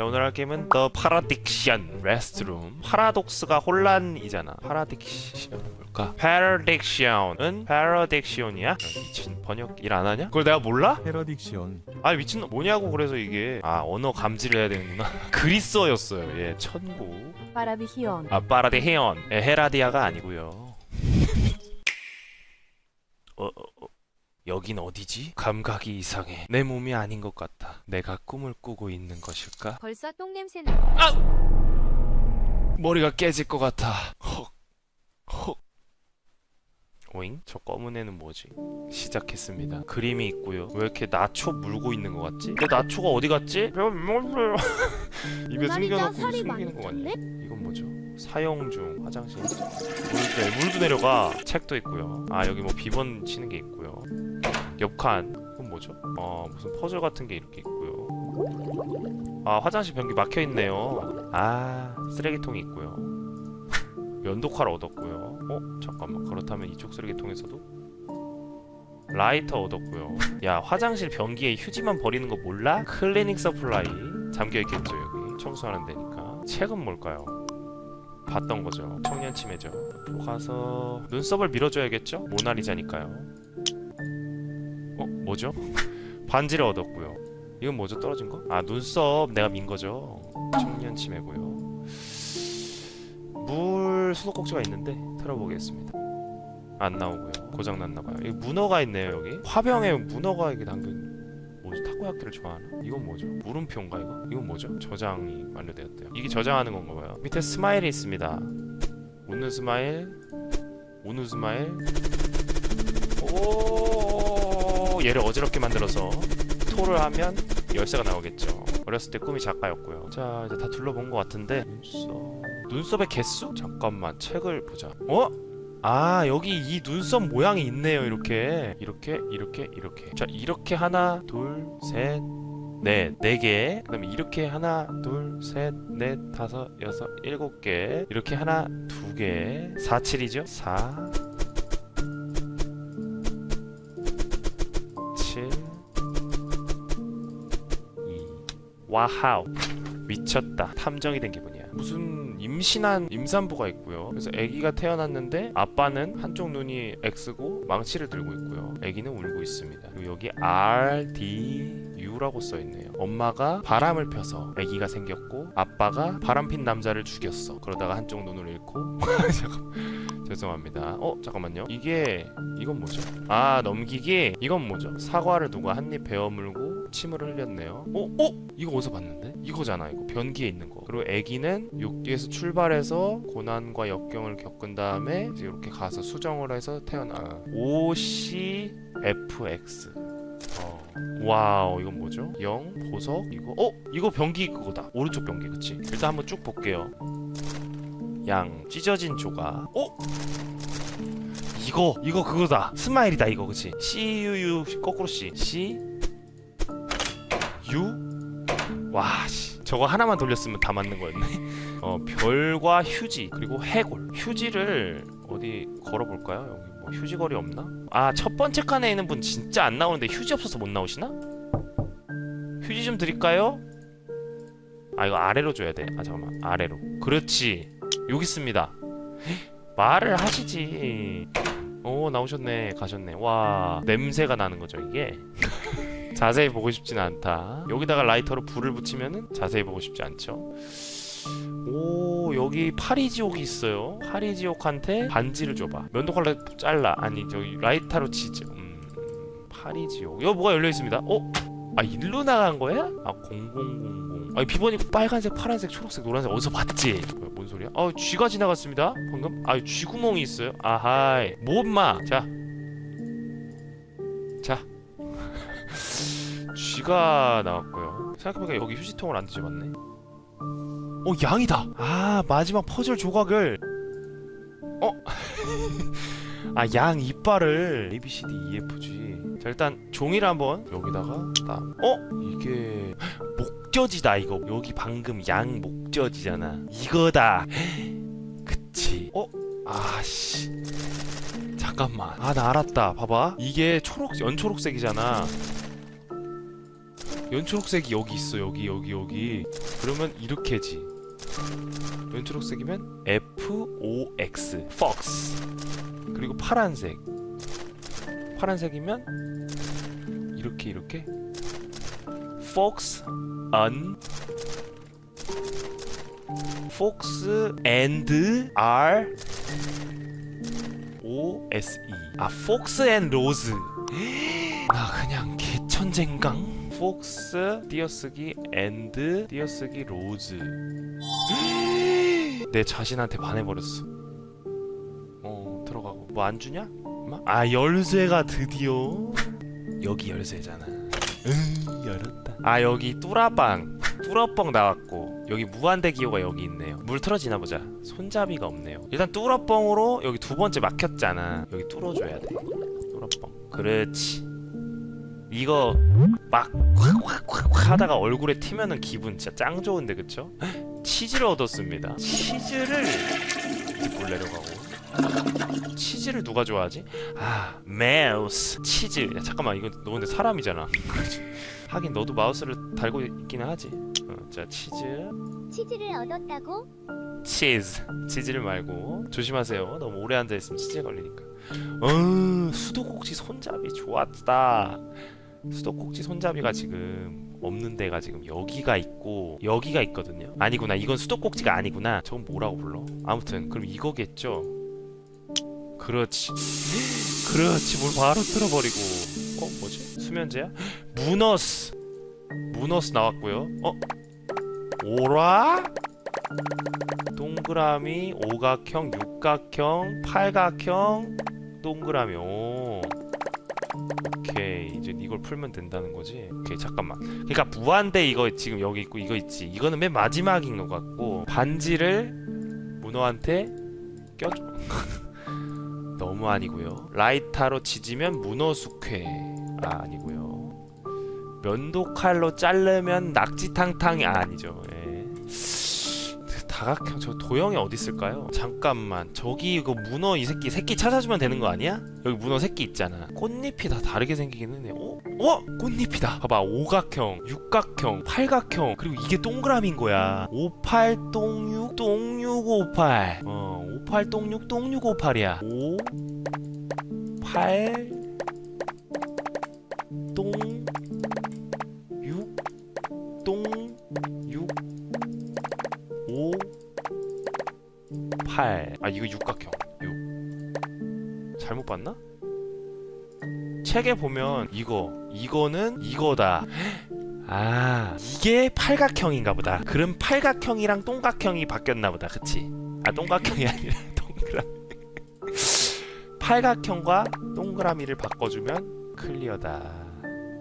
자, 오늘 할 게임은 The Paradoxian Restroom. 파라독스가 혼란이잖아. Paradoxion 뭘까? Paradixion은 Paradixion이야? 야, 미친 번역 일 안 하냐? 그걸 내가 몰라? 패러딕션 아 미친 뭐냐고 그래서 이게 아 언어 감지를 해야 되는구나. 그리스어였어요. 예, 천고. 파라비히온 아 파라데 헤언. 예, 헤라디아가 아니고요. 여긴 어디지? 감각이 이상해. 내 몸이 아닌 것 같아. 내가 꿈을 꾸고 있는 것일까? 벌써 똥냄새나 머리가 깨질 것 같아. 헉, 헉. 오잉? 저 검은 애는 뭐지? 시작했습니다. 그림이 있고요. 왜 이렇게 나초 물고 있는 것 같지? 내 나초가 어디 갔지? 입에 숨겨놓고 숨기는 것 같네. 이건 뭐죠? 사용 중 화장실. 물, 네, 물도 내려가. 책도 있고요. 아 여기 뭐 비번 치는 게 있고요. 옆칸. 이건 뭐죠? 어 무슨 퍼즐 같은 게 이렇게 있고요. 아 화장실 변기 막혀 있네요. 아 쓰레기통이 있고요. 면도칼 얻었고요. 어 잠깐만 그렇다면 이쪽 쓰레기통에서도 라이터 얻었고요. 야 화장실 변기에 휴지만 버리는 거 몰라? 클리닉 서플라이 잠겨 있겠죠 여기 청소하는 데니까. 책은 뭘까요? 봤던 거죠. 청년 치매죠. 또 가서 눈썹을 밀어줘야겠죠? 모나리자니까요. 어 뭐죠? 반지를 얻었고요. 이건 뭐죠? 떨어진 거? 아 눈썹 내가 민 거죠. 청년 치매고요. 물 수도꼭지가 있는데 틀어보겠습니다. 안 나오고요. 고장 났나 봐요. 여기 문어가 있네요 여기. 화병에 문어가 이게 당근. 뭐지 타코야키를 좋아하나? 이건 뭐죠? 물음표인가 이거? 이건 뭐죠? 저장이 완료되었대요. 이게 저장하는 건가 봐요. 밑에 스마일이 있습니다. 웃는 스마일, 우는 스마일. 오 얘를 어지럽게 만들어서 토를 하면 열쇠가 나오겠죠. 어렸을 때 꿈이 작가였고요. 자 이제 다 둘러본 것 같은데 눈썹 눈썹의 개수? 잠깐만 책을 보자. 어? 아 여기 이 눈썹 모양이 있네요 이렇게 이렇게 이렇게 이렇게 자 이렇게 하나 둘셋 네, 네 개. 그다음에 이렇게 하나, 둘, 셋, 넷, 다섯, 여섯, 일곱 개. 이렇게 하나, 두 개. 4, 7이죠? 4, 와하우 미쳤다. 탐정이 된 기분이야. 무슨 임신한 임산부가 있고요. 그래서 아기가 태어났는데 아빠는 한쪽 눈이 X고 망치를 들고 있고요. 아기는 울고 있습니다. 그리고 여기 R, D, U라고 써있네요. 엄마가 바람을 펴서 아기가 생겼고 아빠가 바람핀 남자를 죽였어. 그러다가 한쪽 눈을 잃고 죄송합니다. 어 잠깐만요. 이게 이건 뭐죠? 아 넘기기? 이건 뭐죠? 사과를 누가 한 입 베어 물고 침을 흘렸네요 어? 어? 이거 어디서 봤는데? 이거잖아 이거 변기에 있는 거 그리고 아기는 여기에서 출발해서 고난과 역경을 겪은 다음에 이제 이렇게 가서 수정을 해서 태어나 OCFX 어. 와우 이건 뭐죠? 0 보석 이거 어? 이거 변기 그거다 오른쪽 변기 그치? 일단 한번 쭉 볼게요 양 찢어진 조각 어? 이거 이거 그거다 스마일이다 이거 그치? CUU 거꾸로 C C U 와, 씨. 저거 하나만 돌렸으면 다 맞는 거였네. 어, 별과 휴지 그리고 해골. 휴지를 어디 걸어볼까요? 여기 뭐 휴지거리 없나? 아, 첫 번째 칸에 있는 분 진짜 안 나오는데 휴지 없어서 못 나오시나? 휴지 좀 드릴까요? 아, 이거 아래로 줘야 돼. 아, 잠깐만. 아래로. 그렇지. 여기 있습니다. 말을 하시지. 오, 나오셨네. 가셨네. 와, 냄새가 나는 거죠, 이게. 자세히 보고 싶지는 않다. 여기다가 라이터로 불을 붙이면은 자세히 보고 싶지 않죠. 오 여기 파리지옥이 있어요. 파리지옥한테 반지를 줘봐. 면도칼로 잘라. 아니 저기 라이터로 치죠. 음, 파리지옥. 여기 뭐가 열려 있습니다. 어? 아 일로 나간 거야? 아 0000. 아니 비번이 빨간색, 파란색, 초록색, 노란색 어디서 봤지? 뭔 소리야? 아 쥐가 지나갔습니다. 방금. 아 쥐구멍이 있어요. 아하이. 뭐 엄마. 자. 자. 쥐가 나왔고요. 생각해보니까 여기 휴지통을 안 뒤져봤네. 어 양이다. 아 마지막 퍼즐 조각을. 어? 아 양 이빨을 A B C D E F G. 자 일단 종이를 한번 여기다가 딱. 어? 이게 목젖이다 이거. 여기 방금 양 목젖이잖아. 이거다. 그치. 어? 아씨. 잠깐만. 아 나 알았다. 봐봐. 이게 초록 연초록색이잖아. 연초록색이 여기 있어 여기 여기 여기. 그러면 이렇게지. 연초록색이면 F O X fox. 그리고 파란색. 파란색이면 이렇게 이렇게. Fox un fox and r o s e. 아 fox and rose. 나 그냥 개천쟁강 폭스 띄어쓰기 and 띄어쓰기 로즈 내 자신한테 반해버렸어. 어 들어가고. 뭐 안 주냐? 아 열쇠가 드디어. 여기 열쇠잖아. 응 열었다. 아 여기 뚜라빵. 뚜러뻥 나왔고 여기 무한대 기호가 여기 있네요. 물 틀어지나 보자. 손잡이가 없네요. 일단 뚜러뻥으로 여기 두 번째 막혔잖아. 여기 뚫어줘야 돼. 뚜러뻥 그렇지 이거 막 확확확 하다가 얼굴에 튀면은 기분 진짜 짱 좋은데 그쵸? 치즈를 얻었습니다. 치즈를 물 내려가고? 치즈를 누가 좋아하지? 아 마우스 치즈. 야, 잠깐만 이거 너 근데 사람이잖아. 하긴 너도 마우스를 달고 있기는 하지. 어, 자 치즈. 치즈를 얻었다고? 치즈. 치즈를 말고. 조심하세요. 너무 오래 앉아있으면 치즈에 걸리니까. 어 수도꼭지 손잡이 좋았다 수도꼭지 손잡이가 지금 없는 데가 지금 여기가 있고 여기가 있거든요. 아니구나. 이건 수도꼭지가 아니구나. 저건 뭐라고 불러? 아무튼 그럼 이거겠죠? 그렇지. 그렇지. 물 바로 틀어버리고. 어 뭐지? 수면제야? 무너스! 무너스 나왔고요. 어? 오라? 동그라미 오각형 육각형 팔각형 동그라미. 오 이걸 풀면 된다는 거지? 오케이 잠깐만. 그러니까 무한대 이거 지금 여기 있고 이거 있지. 이거는 맨 마지막인 것 같고 반지를 문어한테 껴줘. 너무 아니고요. 라이터로 지지면 문어 숙회. 아 아니고요. 면도칼로 자르면 낙지탕탕이 아, 아니죠. 예. 다각형 저 도형이 어디 있을까요? 잠깐만 저기 이거 문어 이 새끼 새끼 찾아주면 되는 거 아니야? 여기 문어 새끼 있잖아 꽃잎이 다 다르게 생기긴 했네 어? 어? 꽃잎이다 봐봐 오각형 육각형 팔각형 그리고 이게 동그라미인 거야 58 똥육 똥육 58 어, 58 똥육 똥육 58이야 5 8 똥, 8. 아, 이거 육각형. 6. 잘못 봤나? 책에 보면 이거, 이거는 이거다. 아, 이게 팔각형인가 보다. 그럼 팔각형이랑 동각형이 바뀌었나 보다. 그치? 아, 동각형이 아니라 동그라미. 팔각형과 동그라미를 바꿔주면 클리어다.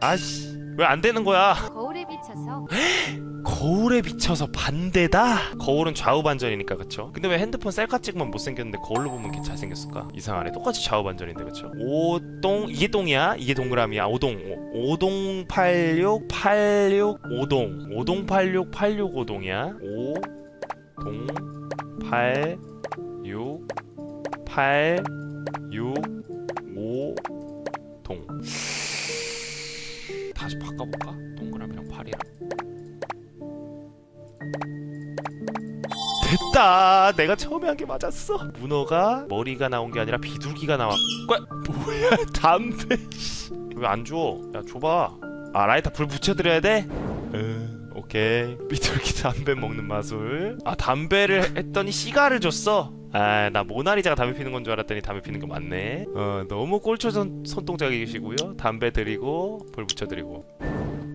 아씨, 왜 안 되는 거야? 거울에 비춰서 거울에 비춰서 반대다? 거울은 좌우 반전이니까 그쵸? 근데 왜 핸드폰 셀카 찍으면 못생겼는데 거울로 보면 이렇게 잘생겼을까? 이상하네 똑같이 좌우 반전인데 그쵸? 오동 이게 똥이야? 이게 동그라미야 오동 오, 오동 86 86 오동 오동 86 86 오동이야 오동 86 86 바꿔볼까? 동그라미랑 팔이랑. 됐다! 내가 처음에 한 게 맞았어. 문어가 머리가 나온 게 아니라 비둘기가 나왔 뭐야? 담배 왜 안 줘? 야 줘봐. 아 라이터 불 붙여드려야 돼? 음, 오케이. 비둘기 담배 먹는 마술. 아 담배를 했더니 시가를 줬어 아 나 모나리자가 담배 피는 건 줄 알았더니 담배 피는 거 맞네. 어 너무 꼴초전 손동작이시고요. 담배 드리고 불 붙여드리고.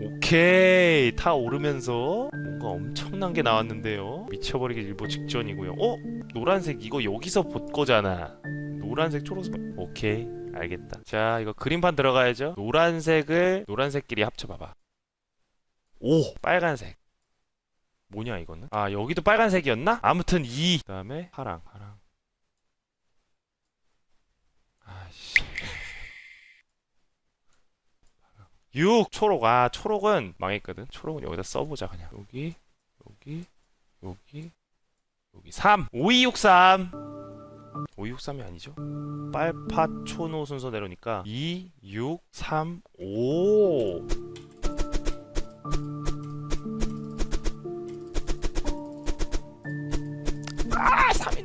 오케이. 타 오르면서 뭔가 엄청난 게 나왔는데요. 미쳐버리기 일보 직전이고요. 어? 노란색 이거 여기서 볼 거잖아. 노란색 초록색. 오케이. 알겠다. 자 이거 그림판 들어가야죠. 노란색을 노란색끼리 합쳐봐봐. 오! 빨간색 뭐냐 이거는? 아 여기도 빨간색이었나? 아무튼 이. 그다음에 파랑. 파랑. 아씨. 6 초록. 아 초록은 망했거든. 초록은 여기다 써보자 그냥. 여기 여기 여기 여기. 3 5263 5263이 아니죠? 빨파초노 순서대로니까 2 6 3 5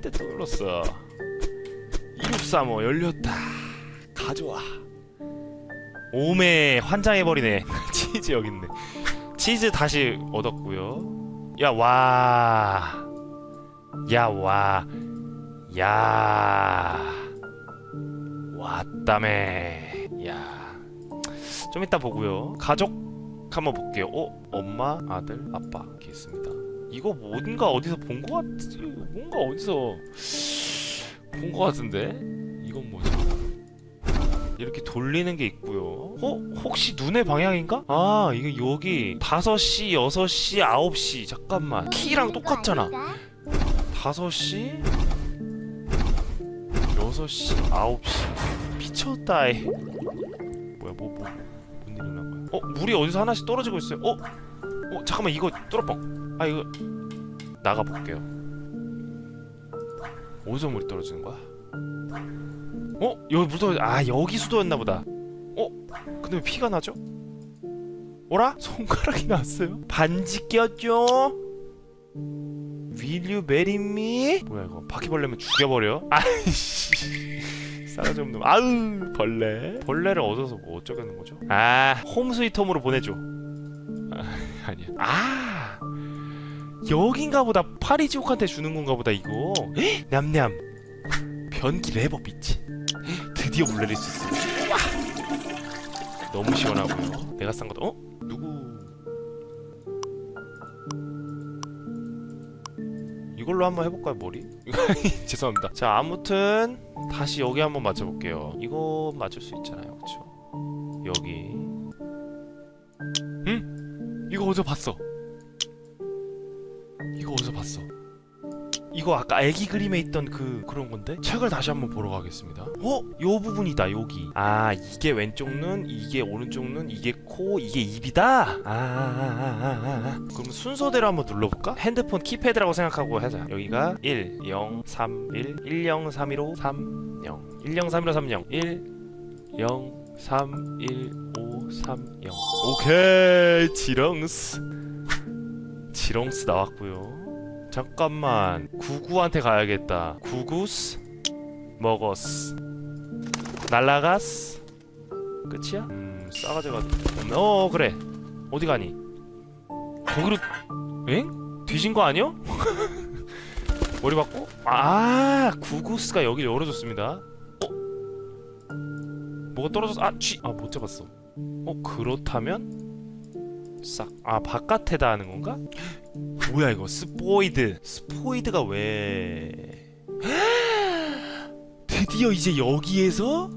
아닌데 또 눌렀어 2635 열렸다. 가져와. 오메 환장해버리네. 치즈 여기 있네. 치즈 다시 얻었고요. 야 와. 야 와. 야. 왔다매. 야좀 이따 보고요. 가족 한번 볼게요. 어 엄마 아들 아빠 이렇게 있습니다 이거 뭔가 어디서 본 거 같지? 뭔가 어디서 본 거 같은데? 이건 뭐지? 이렇게 돌리는 게 있고요. 어? 혹시 눈의 방향인가? 아 이거 여기 5시 6시 9시. 잠깐만. 키랑 똑같잖아. 5시 6시 9시. 미쳤다 이. 뭐야 뭐 뭐. 뭔 일이 난 거야? 어 물이 어디서 하나씩 떨어지고 있어요. 어? 어 잠깐만 이거 뚫어뻥 아 이거 나가 볼게요 어디서 물이 떨어지는 거야? 어? 여기 물 떨어지 아 여기 수도였나 보다 어? 근데 왜 피가 나죠? 어라? 손가락이 났어요? 반지 꼈죠? Will you marry me? 뭐야 이거 바퀴벌레면 죽여버려? 아이씨 싸가지 없는 아우 벌레 벌레를 얻어서 뭐 어쩌겠는 거죠? 아 홈스위트홈으로 보내줘 아, 아니야 아 여긴가 보다 파리지옥한테 주는 건가 보다 이거. 헉, 냠냠. 변기 레버 헉, 드디어 물 내릴 수 있어. 너무 시원하고요. 내가 싼 것도 어? 누구? 이걸로 한번 해볼까요 머리? 죄송합니다. 자 아무튼 다시 여기 한번 맞춰볼게요. 이거 맞출 수 있잖아요 그쵸? 여기. 응? 이거 어디서 봤어 이거 어디서 봤어? 이거 아까 애기 그림에 있던 그 그런 건데? 책을 다시 한번 보러 가겠습니다. 어? 요 부분이다 여기. 아 이게 왼쪽 눈 이게 오른쪽 눈 이게 코 이게 입이다? 아, 아, 아, 아, 아. 그럼 순서대로 한번 눌러볼까? 핸드폰 키패드라고 생각하고 하자. 여기가 1 0 3 1 1 0 3 1 5 3 0 1 0 3 1 5 3 0 1 0 3 1 5 3 0 오케이 지렁스 지렁스 나왔고요 잠깐만 구구한테 가야겠다 구구스 먹었스 날라갔스 끝이야? 음 싸가지가 없네 어 그래 어디 가니 거기로 엥? 뒤진 거 아니야? 머리 받고? 아 구구스가 여기 열어줬습니다 어? 뭐가 떨어졌어? 아 쥐! 아못 잡았어 어 그렇다면? 싹. 아 바깥에다 하는 건가? 뭐야 이거? 스포이드. 스포이드가 왜? 드디어 이제 여기에서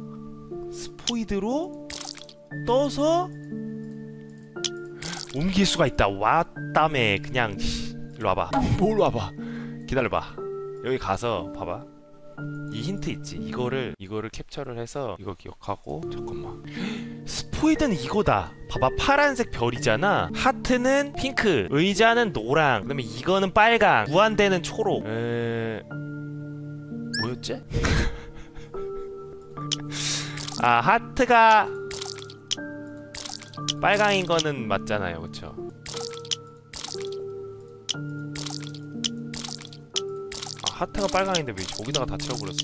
스포이드로 떠서 옮길 수가 있다. 왔다매. 그냥 씨, 일로 와봐. 뭘 와봐? 기다려봐. 여기 가서 봐봐 이 힌트 있지? 이거를 이거를 캡처를 해서 이거 기억하고 잠깐만. 스포이드는 이거다. 봐봐 파란색 별이잖아. 하트는 핑크 의자는 노랑 그다음에 이거는 빨강 무한대는 초록. 에... 뭐였지? 아 하트가 빨강인 거는 맞잖아요. 그쵸 하트가 빨강인데 왜 저기다가 다 채워버렸어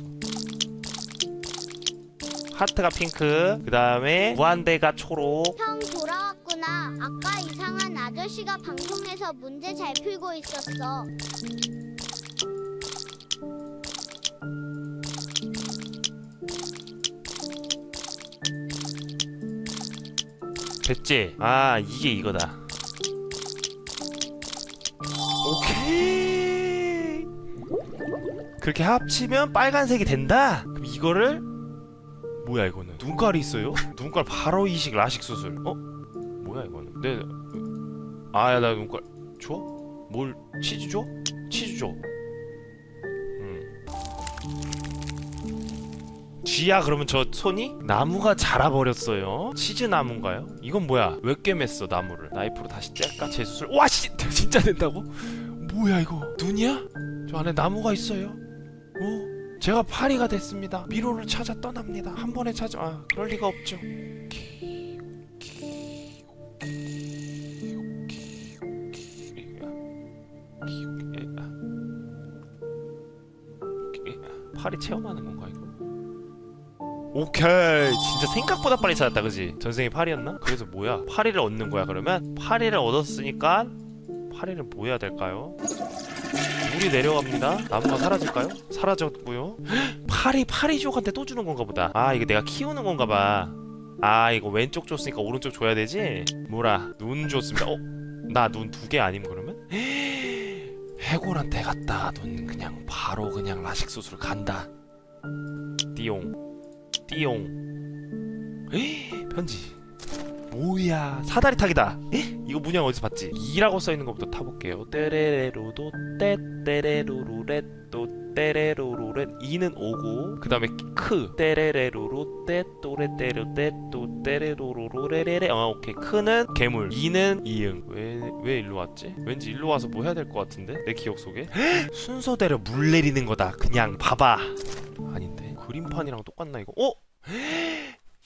하트가 핑크 그 다음에 무한대가 초록 형 돌아왔구나. 아까 이상한 아저씨가 방송에서 문제 잘 풀고 있었어. 됐지? 아 이게 이거다 오케이 그렇게 합치면 빨간색이 된다? 그럼 이거를 뭐야 이거는 눈깔이 있어요? 눈깔 바로 이식 라식 수술 어? 뭐야 이거는 내 아야 나 눈깔 줘? 뭘 치즈 줘? 치즈 줘 음. 쥐야 그러면 저 손이 나무가 자라버렸어요 치즈 나무인가요? 이건 뭐야 왜 꿰맸어 나무를 나이프로 다시 뗄까 재수술 와씨 진짜 된다고? 뭐야 이거 눈이야? 저 안에 나무가 있어요 어? 제가 파리가 됐습니다 미로를 찾아 떠납니다 한 번에 찾아 아 그럴 리가 없죠 파리 체험하는 건가 이거? 오케이 진짜 생각보다 빨리 찾았다 그지? 전생이 파리였나? 그래서 뭐야 파리를 얻는 거야 그러면? 파리를 얻었으니까 파리를 뭐 해야 될까요? 물이 내려갑니다. 나무가 사라질까요? 사라졌고요. 파리 파리족한테 또 주는 건가 보다. 아 이거 내가 키우는 건가 봐 아 이거 왼쪽 줬으니까 오른쪽 줘야 되지? 뭐라 눈 줬습니다. 어? 나 눈 두 개 아님 그러면? 해골한테 갔다. 눈 그냥 바로 그냥 라식 수술 간다. 띠용. 띠용. 에이, 편지 뭐야 사다리 타기다. 이거 문양 어디서 봤지? 2라고 써있는 것부터 타볼게요. 떼레레로도 떼 떼레로루렛도 떼레로루렛 2는 5고 그 다음에 크 떼레레로로 떼 또레떼르 떼또 떼레로로로레레레. 아 오케이. 크는 괴물 2는 이응. 왜, 왜 일로 왔지? 왠지 일로 와서 뭐 해야 될 것 같은데? 내 기억 속에? 순서대로 물 내리는 거다. 그냥 봐봐. 아닌데? 그림판이랑 똑같나 이거? 어?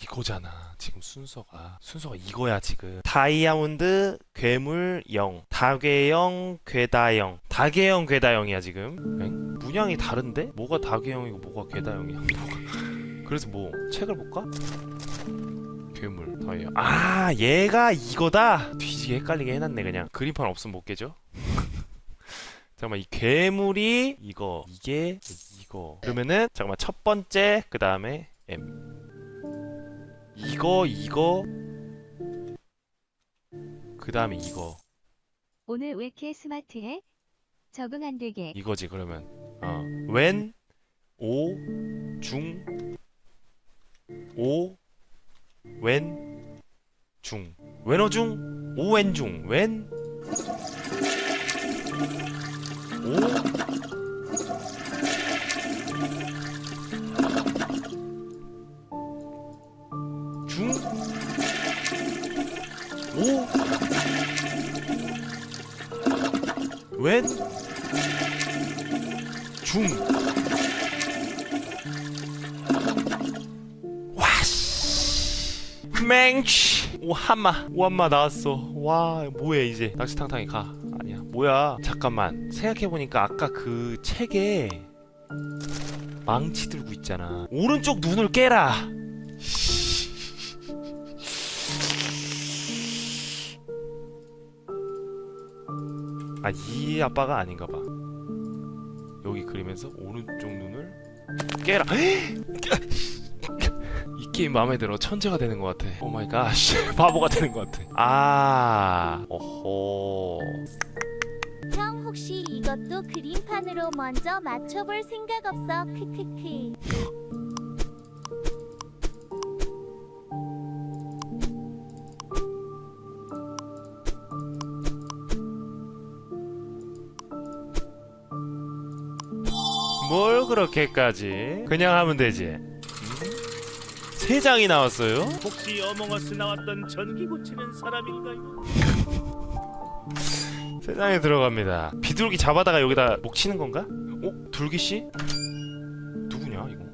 이거잖아. 지금 순서가. 순서가 이거야 지금. 다이아몬드 괴물 0 다괴형 괴다형 다괴형 괴다형이야 지금. 엥? 문양이 다른데? 뭐가 다괴형이고 뭐가 괴다형이야? 뭐가 그래서 뭐 책을 볼까? 괴물 다이아. 아 얘가 이거다! 뒤지게 헷갈리게 해놨네 그냥. 그림판 없으면 못 깨죠? 잠깐만 이 괴물이 이거 이게 이거. 그러면은 잠깐만 첫 번째 그 다음에 M 이거 이거. 그 다음에 이거. 오늘 왜 이렇게 스마트해? 적응 안 되게. 이거지 그러면. 어 웬? 오, 중, 오, 웬, 중, 웬어 중, 오, 웬 중, 웬, 오, 웬, 중. 와씨. 맹치. 오 한마. 오 한마 나왔어. 와 뭐해 이제? 낚시탕탕이 가. 아니야. 뭐야? 잠깐만. 생각해보니까 아까 그 책에 망치 들고 있잖아. 오른쪽 눈을 깨라 아 이 아빠가 아닌가 봐. 여기 그리면서 오른쪽 눈을 깨라. 이 게임 마음에 들어. 천재가 되는 것 같아. 오 마이 갓. 바보가 되는 것 같아. 아 오호 형 혹시 이것도 그림판으로 먼저 맞춰볼 생각 없어? 크크크. 그렇게까지 그냥 하면 되지 음? 세 장이 나왔어요 혹시 어몽어스 나왔던 전기 고치는 사람인가요? 세 장에 들어갑니다 비둘기 잡아다가 여기다 목 치는 건가? 어? 둘기 씨? 누구냐 이거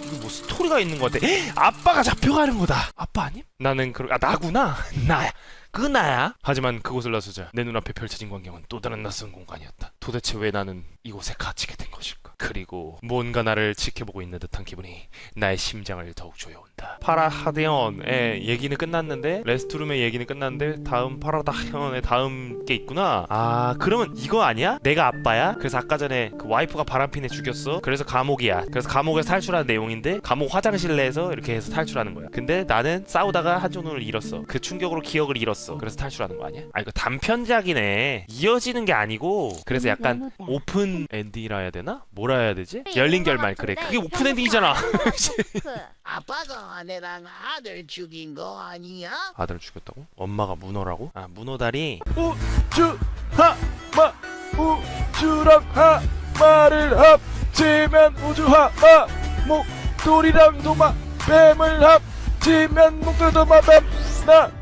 이거 뭐 스토리가 있는 것 같아 헉! 아빠가 잡혀가는 거다 아빠 아님? 나는 그러 아 나구나 나야 그 나야? 하지만 그곳을 나서자 내 눈앞에 펼쳐진 광경은 또 다른 낯선 공간이었다. 도대체 왜 나는 이곳에 갇히게 된 것일까? 그리고 뭔가 나를 지켜보고 있는 듯한 기분이 나의 심장을 더욱 조여온다. 파라하데온의 얘기는 끝났는데 레스트룸의 얘기는 끝났는데 다음 파라다현의 다음 게 있구나. 아 그러면 이거 아니야? 내가 아빠야? 그래서 아까 전에 그 와이프가 바람핀에 죽였어. 그래서 감옥이야. 그래서 감옥에서 탈출하는 내용인데 감옥 화장실 내에서 이렇게 해서 탈출하는 거야. 근데 나는 싸우다가 한쪽 눈을 잃었어. 그 충격으로 기억을 잃었어 그래서 탈출하는 거 아니야? 아 이거 단편작이네 이어지는 게 아니고 그래서 약간 오픈 엔딩이라 해야 되나? 뭐라 해야 되지? 열린 결말 그래 그게 오픈 엔딩이잖아 아빠가 내랑 아들 죽인 거 아니야? 아들 죽였다고? 엄마가 문어라고? 아 문어다리 우주하마 우주랑 하마를 합치면 우주하마 목돌이랑 도마 뱀을 합치면 목돌 도마 뱀나